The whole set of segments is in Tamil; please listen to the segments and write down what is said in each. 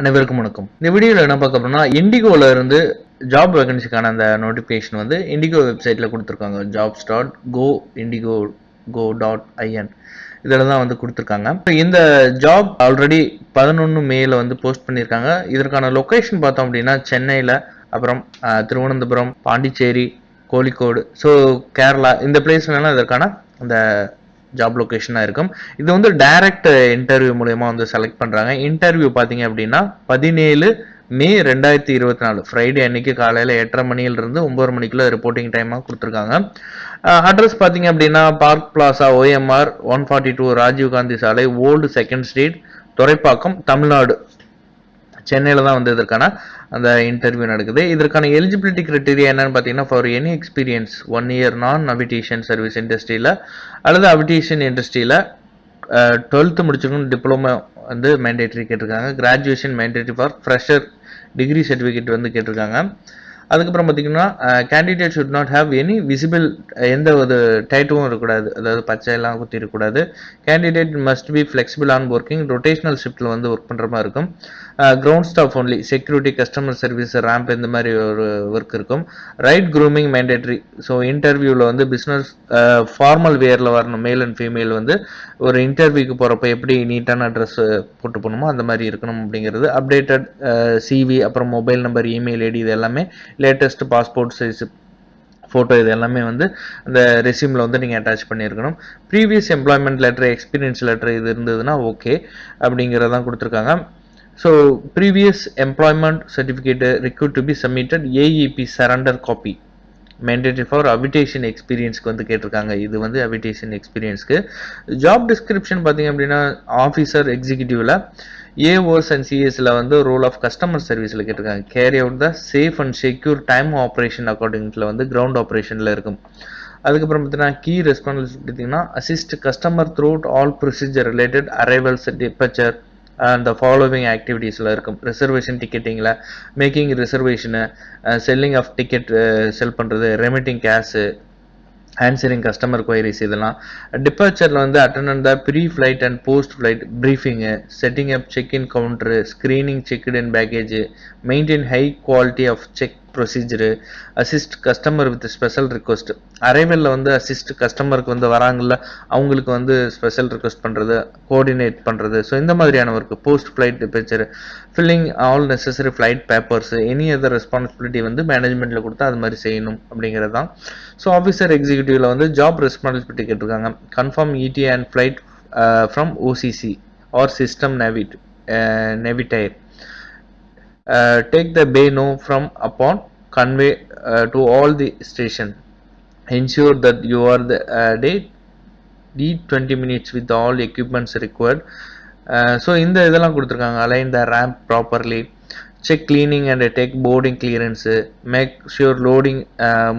அனைவருக்கும் வணக்கம். இந்த வீடியோவில் என்ன பார்க்க போறோம்னா இண்டிகோவில் இருந்து ஜாப் வேகன்சிக்கான அந்த நோட்டிஃபிகேஷன் வந்து இண்டிகோ வெப்சைட்டில் கொடுத்துருக்காங்க. Jobs dot go IndiGo go dot IN இதில் தான் வந்து கொடுத்துருக்காங்க. இந்த ஜாப் ஆல்ரெடி பதினொன்று மேல வந்து போஸ்ட் பண்ணியிருக்காங்க. இதற்கான லொக்கேஷன் பார்த்தோம் அப்படின்னா சென்னையில் அப்புறம் திருவனந்தபுரம் பாண்டிச்சேரி கோழிக்கோடு ஸோ கேரளா இந்த பிளேஸ்லாம் இதற்கான அந்த ஜாப் லொகேஷனாக இருக்கும். இது வந்து டைரக்ட் இன்டர்வியூ மூலயமா வந்து செலக்ட் பண்ணுறாங்க இன்டர்வியூ பார்த்தீங்க அப்படின்னா பதினேழு மே ரெண்டாயிரத்தி இருபத்தி நாலு ஃப்ரைடே அன்னைக்கு காலையில் எட்டரை மணியிலிருந்து ஒம்பது மணிக்குள்ள ரிப்போர்ட்டிங் டைமாக கொடுத்துருக்காங்க. அட்ரஸ் பார்த்தீங்க அப்படின்னா park plaza OMR one forty two Rajiv Gandhi சாலை old second street Thoraipakkam Tamil Nadu. சென்னையில் தான் வந்து இதற்கான அந்த இன்டர்வியூ நடக்குது. இதற்கான எலிஜிபிலிட்டி கிரைட்டீரியா என்னன்னு பார்த்தீங்கன்னா for any experience one year non aviation service இண்டஸ்ட்ரியில் அல்லது அவிடேஷன் இண்டஸ்ட்ரியில் டுவெல்த்து முடிச்சிருக்கணும் டிப்ளமோ வந்து மேண்டேட்ரி கேட்டிருக்காங்க. Graduation mandatory for fresher degree certificate வந்து கேட்டிருக்காங்க. அதுக்கப்புறம் பார்த்தீங்கன்னா candidate should not have any visible எந்த ஒரு டைட்டும் இருக்கக்கூடாது. அதாவது பச்சையெல்லாம் குத்தி இருக்கக்கூடாது. Candidate must be flexible on working rotational ஷிஃப்ட்டில் வந்து ஒர்க் பண்ணுற மாதிரி இருக்கும். Ground staff only security customer service ramp இந்த மாதிரி ஒரு ஒர்க் இருக்கும். ரைட் க்ரூமிங் மேண்டேட்ரி ஸோ இன்டர்வியூவில் வந்து பிஸ்னஸ் ஃபார்மல் வேரில் வரணும். மேல் அண்ட் ஃபீமேல் வந்து ஒரு இன்டர்வியூக்கு போகிறப்ப எப்படி நீட்டான ட்ரெஸ் போட்டு போகணுமோ அந்த மாதிரி இருக்கணும் அப்படிங்கிறது. அப்டேட்டட் சிவி அப்புறம் மொபைல் நம்பர் இமெயில் ஐடி இது எல்லாமே லேட்டஸ்ட் பாஸ்போர்ட் சைஸ் ஃபோட்டோ இது எல்லாமே வந்து அந்த ரெசியூமில் வந்து நீங்கள் அட்டாச் பண்ணியிருக்கணும். Previous employment letter experience letter இது இருந்ததுன்னா ஓகே அப்படிங்கிறதான் கொடுத்துருக்காங்க. So previous employment certificate required to be submitted AEP surrender copy mandatory for aviation எக்ஸ்பீரியன்ஸ்க்கு வந்து கேட்டிருக்காங்க. இது வந்து அவிடேஷன் எக்ஸ்பீரியன்ஸ்க்கு ஜாப் டிஸ்கிரிப்ஷன் பார்த்தீங்க அப்படின்னா ஆஃபீஸர் எக்ஸிக்யூட்டிவ்ல ஏஓஎஸ் அண்ட் சிஎஸ்ல வந்து ரோல் ஆஃப் கஸ்டமர் சர்வீஸில் கேட்டிருக்காங்க? Carry out the safe and secure time operation அக்கார்டிங்ல வந்து கிரவுண்ட் ஆப்ரேஷனில் இருக்கும். அதுக்கப்புறம் பார்த்தீங்கன்னா கீ ரெஸ்பான்சிபிலிட்டி பார்த்தீங்கன்னா assist customer through all procedure related arrivals departure அந்த ஃபாலோவிங் ஆக்டிவிட்டீஸில் இருக்கும். Reservation டிக்கெட்டிங்கில் making reservation selling of ticket sell பண்ணுறது remitting cash answering customer queries இதெல்லாம். டிபார்ச்சரில் வந்து attend pre flight and post flight briefing setting up check in counter screening checked in baggage maintain high quality of check procedure assist customer with special request அரைவலில் வந்து அசிஸ்ட் கஸ்டமருக்கு வந்து வராங்கல்ல அவங்களுக்கு வந்து ஸ்பெஷல் ரிக்வஸ்ட் பண்ணுறது கோஆர்டினேட் பண்ணுறது ஸோ இந்த மாதிரியான work post flight departure filling all necessary flight papers any other responsibility வந்து மேனேஜ்மெண்ட்டில் கொடுத்தா அது மாதிரி செய்யணும் அப்படிங்கிறது தான் ஸோ ஆஃபீஸர் எக்ஸிக்யூட்டிவ்ல வந்து ஜாப் ரெஸ்பான்சிபிலிட்டி கேட்டிருக்காங்க. Confirm ED and flight from OCC or system நெவிட் Navitaire uh, take the bay no from upon convey uh, to all the station. Ensure that you are the uh, date need 20 minutes with all equipments required. Uh, so இந்த இதெல்லாம் கொடுத்துருக்காங்க. Align the ramp properly check cleaning and deck boarding clearance make sure loading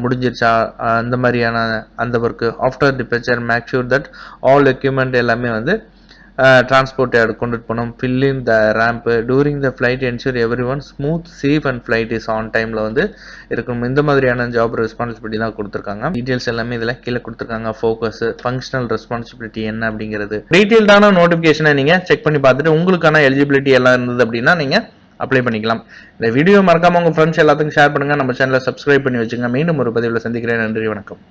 முடிஞ்சிருச்சா? Uh, அந்த மாதிரியான அந்த work after departure make sure that all equipment எல்லாமே வந்து டிரான்ஸ்போர்ட் கொண்டுட்டு போனோம்? Filling the ramp during the flight ensure every one smooth safe and flight is on டைமில் வந்து இருக்கணும் இந்த மாதிரியான ஜாப் ரெஸ்பான்சிபிலிட்டி தான் கொடுத்துருக்காங்க. டீட்டெயில்ஸ் எல்லாமே இதில் கீழே கொடுத்துருக்காங்க. ஃபோக்கஸ் ஃபங்க்ஷனல் ரெஸ்பான்சிபிலிட்டி என்ன அப்படிங்கிறது. டீட்டெயில்டான நோட்டிஃபிகேஷனை நீங்கள் செக் பண்ணி பார்த்துட்டு உங்களுக்கான எலிஜிபிலிட்டி எல்லாம் இருந்தது அப்படின்னா நீங்கள் அப்ளை பண்ணிக்கலாம். இந்த வீடியோ மறக்காம உங்க ஃப்ரெண்ட்ஸ் எல்லாத்துக்கும் ஷேர் பண்ணுங்க. நம்ம சேனலை சப்ஸ்கிரைப் பண்ணி வச்சுங்க. மீண்டும் ஒரு பதிவில் சந்திக்கிறேன். நன்றி வணக்கம்.